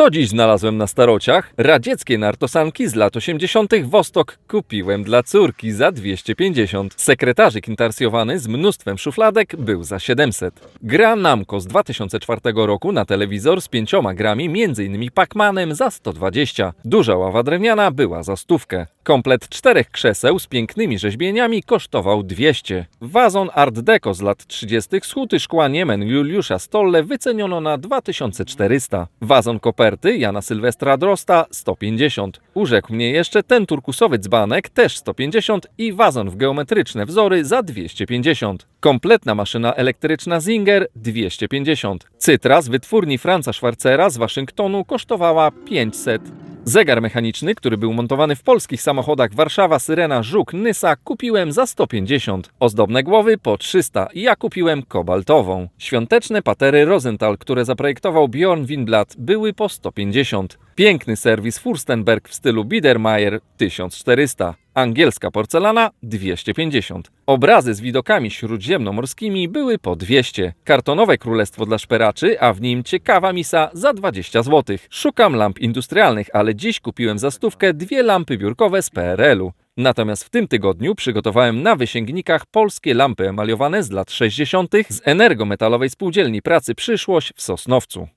Co dziś znalazłem na starociach? Radzieckie nartosanki z lat 80. Wostok kupiłem dla córki za 250. Sekretarzyk intarsjowany z mnóstwem szufladek był za 700. Gra Namco z 2004 roku na telewizor z pięcioma grami, m.in. Pac-Manem za 120. Duża ława drewniana była za stówkę. Komplet czterech krzeseł z pięknymi rzeźbieniami kosztował 200. Wazon Art Deco z lat 30. z huty szkła Niemen Juliusza Stolle wyceniono na 2400. Wazon koperty Jana Sylwestra Drosta 150. Urzekł mnie jeszcze ten turkusowy dzbanek też 150 i wazon w geometryczne wzory za 250. Kompletna maszyna elektryczna Zinger 250. Cytra z wytwórni Franza Schwarzera z Waszyngtonu kosztowała 500. Zegar mechaniczny, który był montowany w polskich samochodach Warszawa, Syrena, Żuk, Nysa kupiłem za 150. Ozdobne głowy po 300 i ja kupiłem kobaltową. Świąteczne patery Rosenthal, które zaprojektował Bjorn Winblad były po 150. Piękny serwis Furstenberg w stylu Biedermeier 1400. Angielska porcelana 250. Obrazy z widokami śródziemnomorskimi były po 200. Kartonowe królestwo dla szperaczy, a w nim ciekawa misa za 20 zł. Szukam lamp industrialnych, ale dziś kupiłem za stówkę dwie lampy biurkowe z PRL-u. Natomiast w tym tygodniu przygotowałem na wysięgnikach polskie lampy emaliowane z lat 60. z energometalowej spółdzielni pracy Przyszłość w Sosnowcu.